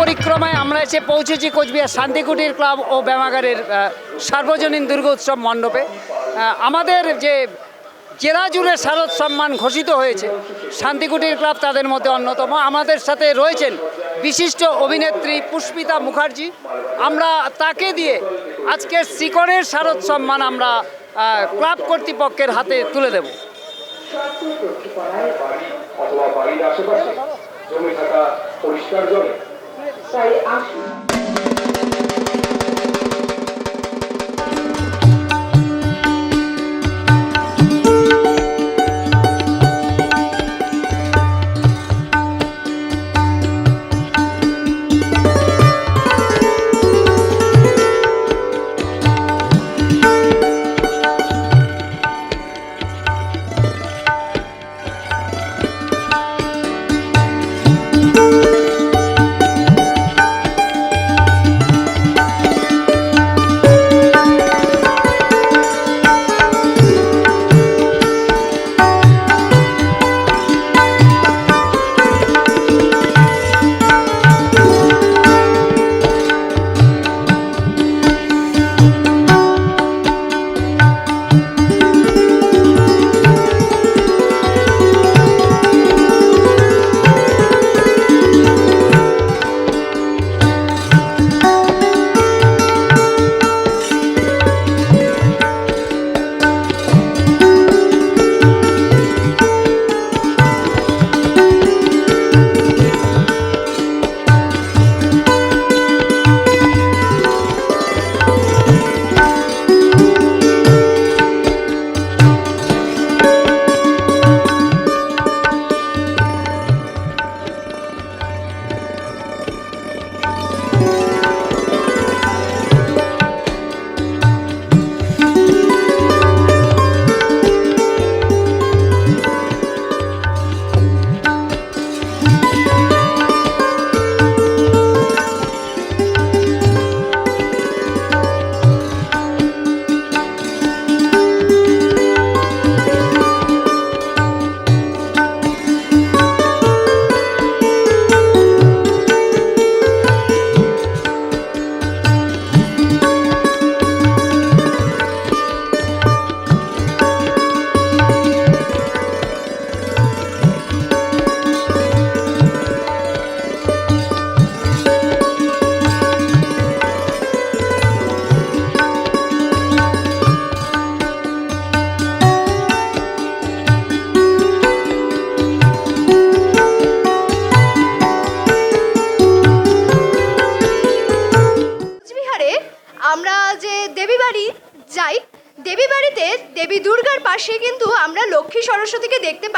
পরিক্রমায় আমরা এসে পৌঁছেছি কোচবিহার শান্তিকুটির ক্লাব ও ব্যামাগারের সার্বজনীন দুর্গোৎসব মণ্ডপে। আমাদের যে জেলা জুড়ে শারদ সম্মান ঘোষিত হয়েছে, শান্তিকুটির ক্লাব তাদের মধ্যে অন্যতম। আমাদের সাথে রয়েছেন বিশিষ্ট অভিনেত্রী পুষ্পিতা মুখার্জি। আমরা তাকে দিয়ে আজকের শিকড়ের শারদ সম্মান আমরা ক্লাব কর্তৃপক্ষের হাতে তুলে দেব। বাড়ির আশেপাশে থাকা পরিষ্কার জলে। তাই আসুন।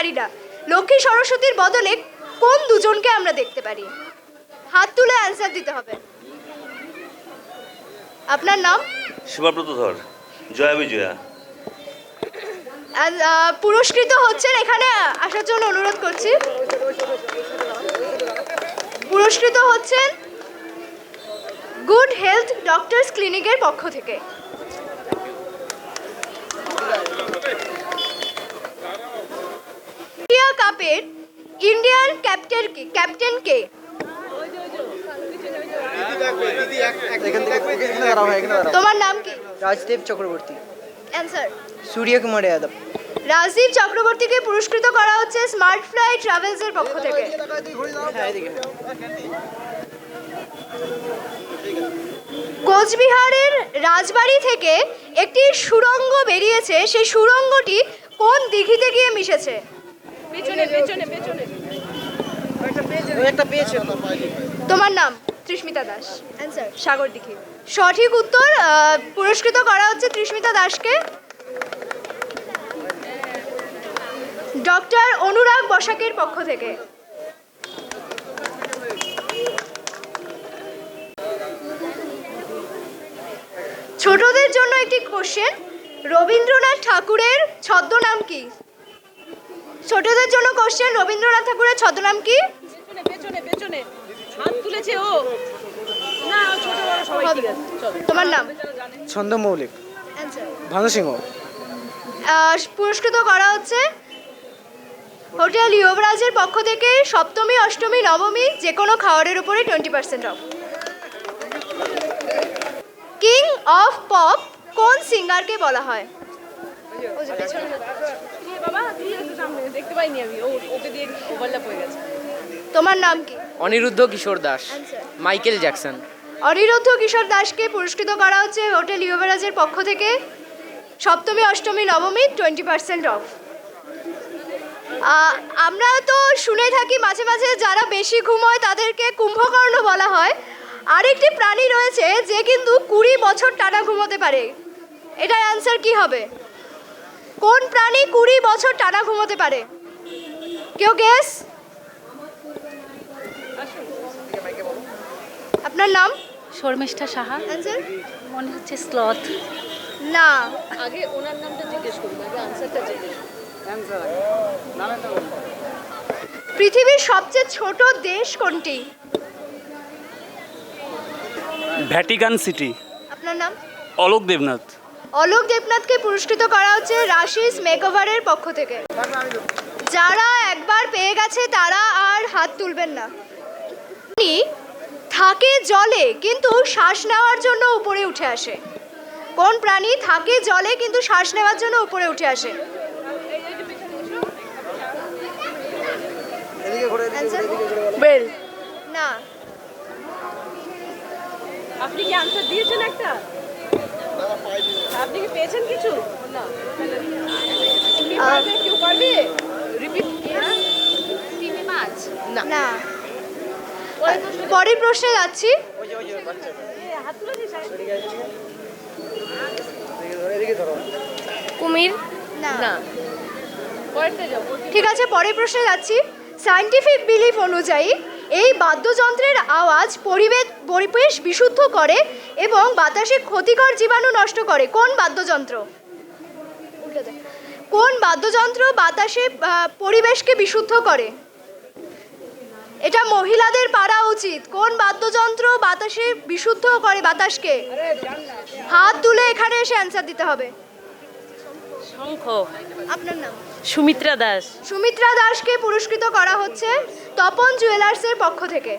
পারি না। লক্ষ্মী সরস্বতীর বদলে কোন দুজনকে আমরা দেখতে পারি? হাত তুলে অ্যান্সার দিতে হবে। আপনার নাম? সীমাব্রত ধর। জয়া বিজয়া। পুরস্কৃত হচ্ছেন এখানে আসার জন্য অনুরোধ করছি। পুরস্কৃত হচ্ছেন গুড হেলথ ডক্টরস ক্লিনিকের পক্ষ থেকে। কাপের ইন্ডিয়ান ক্যাপ্টেন কে ক্যাপ্টেন কে তোমার নাম কি? রাজদেব চক্রবর্তী। অ্যান্সার সূর্য কুমার যাদব। রাজীব চক্রবর্তীকে পুরস্কৃত করা হচ্ছে স্মার্ট ফ্লাই ট্রাভেলসের পক্ষ থেকে। কোচবিহারের রাজবাড়ি থেকে একটি সুড়ঙ্গ বেরিয়েছে। সেই সুরঙ্গটি কোন দিঘিতে গিয়ে মিশেছে? তোমার নাম? তৃষ্মিতা দাস। অ্যান্সার সাগর দিঘি। সঠিক উত্তর পুরস্কৃত করা হচ্ছে তৃষ্মিতা দাসকে। ডক্টর অনুরাগ বসাকের পক্ষ থেকে। ছোটদের জন্য একটি কোশ্চেন রবীন্দ্রনাথ ঠাকুরের ছদ্মনাম কি? ছোটদের জন্য কোশ্চেন রবীন্দ্রনাথ ঠাকুরের ছদ্মনাম কি? পেছনে পেছনে পেছনে। হাত তুলেছে ও। না ছোট বড় সবাই ঠিক আছে তোমার নাম? ছন্দ মৌলিক। ভানু সিংহ। পুরস্কৃত করা হচ্ছে হোটেল ইউবরাজের পক্ষ থেকে সপ্তমী অষ্টমী নবমী যে কোনো খাবারের উপরে twenty percent off king of pop কোন সিঙ্গারকে বলা হয়? ওই যে পেছনে। দিয়ে বাবা দিয়ে একটু সামনে দেখতে পাইনি আমি। ও ওকে দিয়ে ওভারল্যাপ হয়ে গেছে। তোমার নাম কি? Aniruddha Kishor Das Michael Jackson. Aniruddha কিশোর দাসকে পুরস্কৃত করা হচ্ছে হোটেল ইউবরাজের পক্ষ থেকে। সপ্তমী অষ্টমী নবমী টোয়েন্টি পার্সেন্ট অফ আমরা তো শুনে থাকি মাঝে মাঝে যারা বেশি ঘুমোয় তাদেরকে কুম্ভকর্ণ বলা হয়। আরেকটি প্রাণী রয়েছে যে কিন্তু কুড়ি বছর টানা ঘুমোতে পারে। এটার অ্যান্সার কি হবে? কোন প্রাণী কুড়ি বছর টানা ঘুমোতে পারে? কেউ গেস আপনার নাম? শর্মিষ্ঠা সাহা। অ্যান্সার মনে হচ্ছে স্লথ না। আগে ওনার নামটা জিজ্ঞেস করুন আগে আনসারটা জিজ্ঞেস করুন। পৃথিবীর সবচেয়ে ছোট দেশ কোনটি? Vatican City. আপনার নাম? অলোক দেবনাথ। অলোক দেবনাথকে পুরস্কৃত করা হচ্ছে রাশিস মেকওভারের পক্ষ থেকে। যারা একবার পেয়ে গেছে তারা আর হাত তুলবেন না। থাকে জলে কিন্তু শ্বাস নেওয়ার জন্য উপরে উঠে আসে। কোন প্রাণী থাকে জলে কিন্তু শ্বাস নেওয়ার জন্য উপরে উঠে আসে। না। আপনি কি আনসার দিয়েছেন একটা? পেয়েছেন কিছু? না। কেউ পারবে? রিপিট? না। পরের প্রশ্নে যাচ্ছি। কুমির? না। ঠিক আছে পরের প্রশ্নে যাচ্ছি। সায়েন্টিফিক বিলিফ অনুযায়ী এই বাদ্যযন্ত্রের আওয়াজ পরিবেশ পরিবেশ বিশুদ্ধ করে এবং বাতাসে ক্ষতিকর জীবাণু নষ্ট করে। কোন বাদ্যযন্ত্র? কোন বাদ্যযন্ত্র বাতাসে পরিবেশকে বিশুদ্ধ করে? এটা মহিলাদের পারা উচিত। কোন বাদ্যযন্ত্র বাতাসে বিশুদ্ধ করে বাতাসকে? হাত তুলে এখানে এসে অ্যান্সার দিতে হবে। শঙ্খ। আপনার নাম? সুমিত্রা দাস। সুমিত্রা দাসকে পুরস্কৃত করা হচ্ছে তপন জুয়েলার্সের পক্ষ থেকে।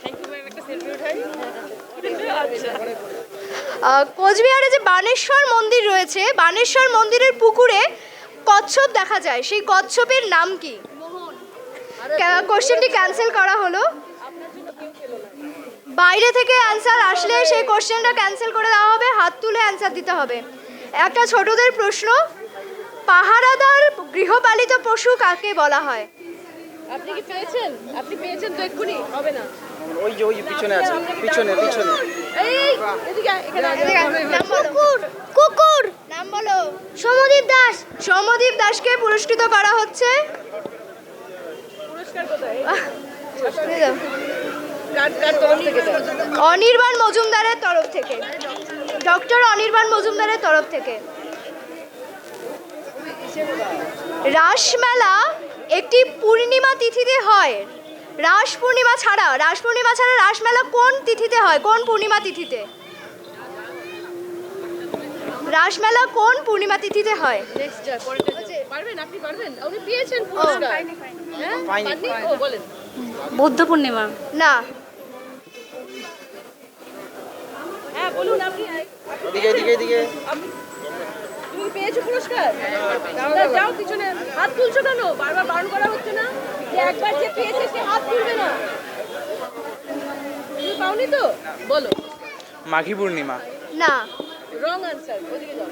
থ্যাংক ইউ ম্যাম একটা সেলফি উঠাই। আচ্ছা আহ, কোচবিহারে যে বানেশ্বর মন্দির রয়েছে বানেশ্বর মন্দিরের পুকুরে কচ্ছপ দেখা যায়। সেই কচ্ছপের নাম কি? কোশ্চেনটি ক্যান্সেল করা হলো। বাইরে থেকে অ্যান্সার আসলে সেই কোশ্চেনটা ক্যান্সেল করে দেওয়া হবে হাত তুলে অ্যান্সার দিতে হবে। একটা ছোটদের প্রশ্ন পাহারাদার গৃহপালিত পশু কাকে বলা হয়? আপনি কি পেয়েছেন? আপনি পেয়েছেন তো এক্ষুনি হবে না। ওই যে ওই পিছনে আছে পিছনে পিছনে। এই এদিকে এখানে। কুকুর কুকুর! নাম বলো। সমদীপ দাস। সমদীপ দাসকে পুরস্কৃত করা হচ্ছে? পুরস্কার কোথায়? অনির্বাণ মজুমদারের তরফ থেকে। ডক্টর অনির্বাণ মজুমদারের তরফ থেকে। রাসমেলা একটি পূর্ণিমা তিথিতে হয়। রাস পূর্ণিমা ছাড়া রাস পূর্ণিমা ছাড়া রাসমেলা কোন তিথিতে হয়? কোন পূর্ণিমা তিথিতে? রাসমেলা কোন পূর্ণিমা তিথিতে হয়? পেয়েছেন পুরস্কার। হ্যাঁ? বৌদ্ধ পূর্ণিমা। না। হ্যাঁ বলুন আপনি পেয়েছ পুরস্কার? যাও পিছনে। হাত তুলছো কেন? বারবার বারণ করা হচ্ছে না? যে একবার যে পেয়েছে সে হাত তুলবে না। তুমি পাওনি তো? বলো। মাঘী পূর্ণিমা। না। রং আনসার ওদিকে যাও।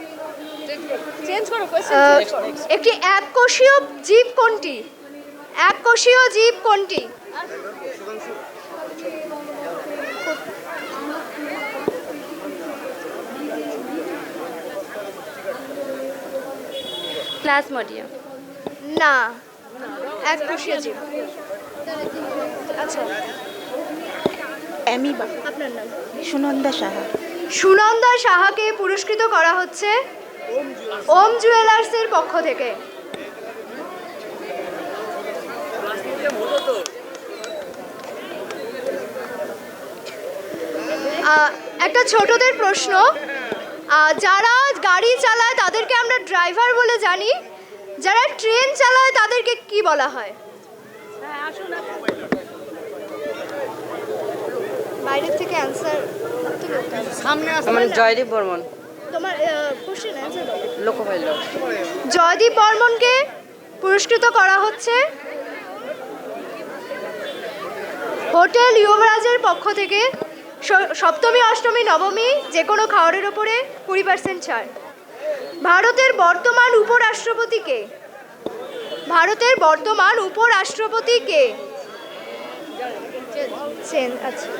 চেঞ্জ করো। একটি এককোষীয় জীব কোনটি? এককোষীয় জীব কোনটি? প্লাজমোডিয়াম না এককোষীয় জীব আচ্ছা। অ্যামিবা আপনার নাম? সুনন্দা সাহা। সুনন্দা সাহাকে পুরস্কৃত করা হচ্ছে ওম জুয়েলার্সের পক্ষ থেকে। একটা ছোটদের প্রশ্ন যারা গাড়ি চালায় তাদেরকে আমরা ড্রাইভার বলে জানি। যারা ট্রেন চালায় তাদেরকে কি বলা হয়? হ্যাঁ বাইরের থেকে অ্যান্সার জয়দীপ বর্মন। তোমার কোশ্চেন অ্যান্সার লোকো জয়দীপ বর্মনকে পুরস্কৃত করা হচ্ছে হোটেল যুবরাজের পক্ষ থেকে। সপ্তমী অষ্টমী নবমী যে কোনো খাবারের ওপরে কুড়ি পার্সেন্ট ছাড়। ভারতের বর্তমান উপরাষ্ট্রপতি কে? ভারতের বর্তমান উপরাষ্ট্রপতি কে? আচ্ছা।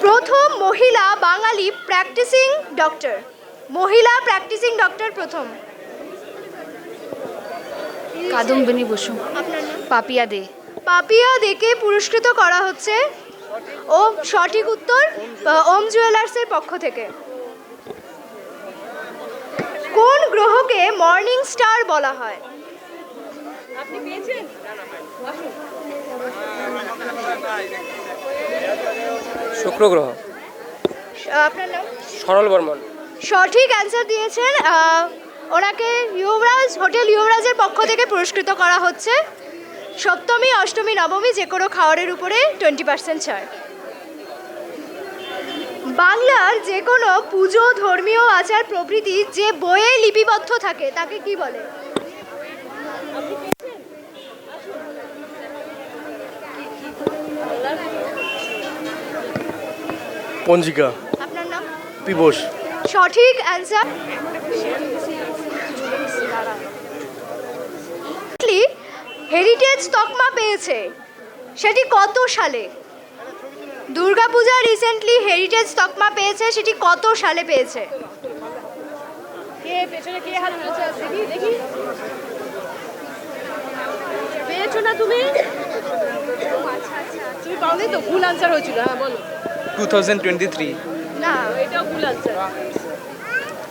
প্রথম মহিলা বাঙালি প্র্যাকটিসিং ডক্টর মহিলা প্র্যাকটিসিং ডক্টর প্রথম। কাদম্বিনী বসু। পাপিয়া দে। পাপিয়া দেখে পুরস্কৃত করা হচ্ছে ও সঠিক উত্তর ওম জুয়েলার্সের পক্ষ থেকে। কোন গ্রহকে মর্নিং স্টার বলা হয়? আপনি পেয়েছেন? শুক্র গ্রহ আপনার নাম? সরল বর্মন। সঠিক অ্যান্সার দিয়েছেন ওনাকে যুবরাজ হোটেল যুবরাজের পক্ষ থেকে পুরস্কৃত করা হচ্ছে। সপ্তমী অষ্টমী নবমী যে কোনো খাওয়ারের উপরে টোয়েন্টি পার্সেন্ট ছাড়। বাংলার যে কোনো পুজো ধর্মীয় আচার প্রভৃতি যে বইয়ে লিপিবদ্ধ থাকে তাকে কি বলে? পঞ্জিকা। আপনার নাম? পিবোস সঠিক অ্যান্সার হেরিটেজ তকমা পেয়েছে। সেটি কত সালে? দুর্গাপূজা রিসেন্টলি হেরিটেজ তকমা পেয়েছে সেটি কত সালে পেয়েছে? কে পেছনে কে হাত তুলেছে? দেখি দেখি। পেয়েছ না তুমি? তুমি পাওনি তো? ভুল আনসার হয়েছিল হ্যাঁ বলো। টু থাউজেন্ড টোয়েন্টি থ্রি না এটাও ভুল আনসার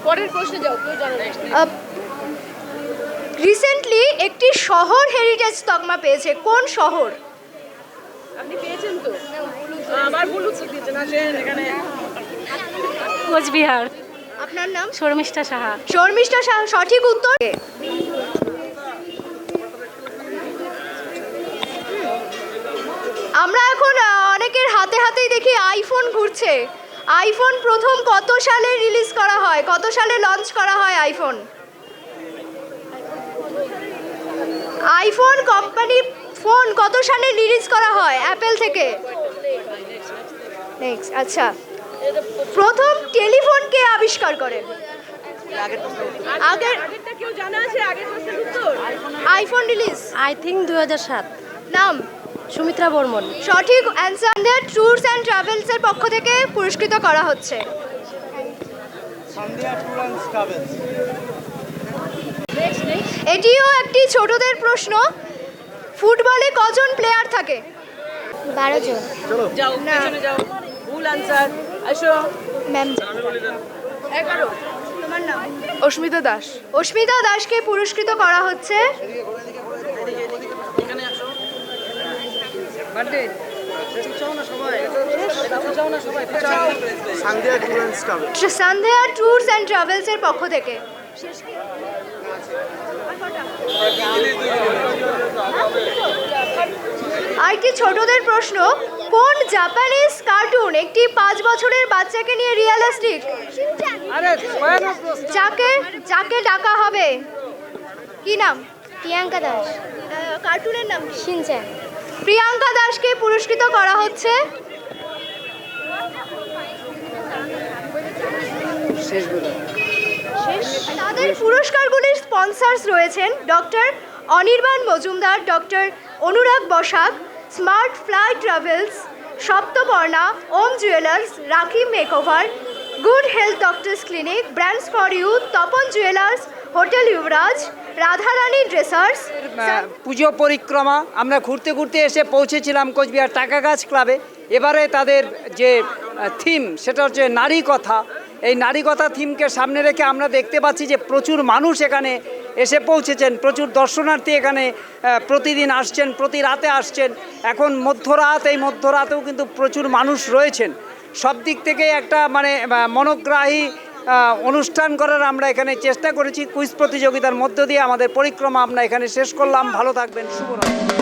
পরের প্রশ্নে যাও কেউ জানো না। রিসেন্টলি একটি শহর হেরিটেজ তকমা পেয়েছে। কোন শহর? আপনি পেয়েছেন তো? আসেন এখানে কোচবিহার। আপনার নাম? শর্মিষ্ঠা সাহা। শর্মিষ্ঠা সা- সঠিক উত্তর? আমরা এখন অনেকের হাতে হাতেই দেখি আইফোন ঘুরছে। আইফোন প্রথম কত সালে রিলিজ করা হয়? কত সালে লঞ্চ করা হয় আইফোন আইফোন কোম্পানি ফোন কত সালে রিলিজ করা হয়? অ্যাপেল থেকে? নেক্সট আচ্ছা। প্রথম টেলিফোন কে আবিষ্কার করে? আগের কেউ জানা আছে? আগের উত্তর? আইফোন রিলিজ আই থিঙ্ক দু হাজার সাত। নাম? সুমিত্রা বর্মন। সঠিক অ্যান্সার ট্যুরস অ্যান্ড ট্রাভেলসের পক্ষ থেকে পুরস্কৃত করা হচ্ছে। এটিও একটি ছোটদের প্রশ্ন। ফুটবলে কজন প্লেয়ার থাকে? বারো জন। যাও যাও। ভুল আনসার আসো ম্যাম এগারো। তোমার নাম? অস্মিতা দাস। অস্মিতা দাসকে পুরস্কৃত করা হচ্ছে। সন্ধ্যা ট্যুরস অ্যান্ড ট্রাভেলসের পক্ষ থেকে। আরেকটি ছোটদের প্রশ্ন কোন জাপানিজ কার্টুন একটি পাঁচ বছরের বাচ্চাকে নিয়ে রিয়েলিস্টিক যাকে যাকে ডাকা হবে? কি নাম? প্রিয়াঙ্কা দাস। কার্টুনের নাম শিনচ্যান প্রিয়াঙ্কা দাসকে পুরস্কৃত করা হচ্ছে? তাদের পুরস্কারগুলির স্পন্সর্স রয়েছেন doctor Anirban Majumdar doctor Anurag Basak smart fly travels Saptaparna Om jewellers Rakhi makeover good health doctors clinic brands for youth Tapan jewellers hotel Yubraj Radharani dressers Pujo পরিক্রমা, আমরা ঘুরতে ঘুরতে এসে পৌঁছেছিলাম কোচবিহার টাকাগাছ ক্লাবে। এবারে তাদের যে থিম সেটা হচ্ছে নারী কথা। এই নারী কথা থিমকে সামনে রেখে আমরা দেখতে পাচ্ছি যে প্রচুর মানুষ এখানে এসে পৌঁছেছেন, প্রচুর দর্শনার্থী এখানে প্রতিদিন আসছেন, প্রতি রাতে আসছেন। এখন মধ্যরাত, এই মধ্যরাতেও কিন্তু প্রচুর মানুষ রয়েছেন। সব দিক থেকে একটা মানে মনোগ্রাহী অনুষ্ঠান করার আমরা এখানে চেষ্টা করেছি। কুইজ প্রতিযোগিতার মধ্য দিয়ে আমাদের পরিক্রমা আমরা এখানে শেষ করলাম। ভালো থাকবেন, শুভরাত্রি।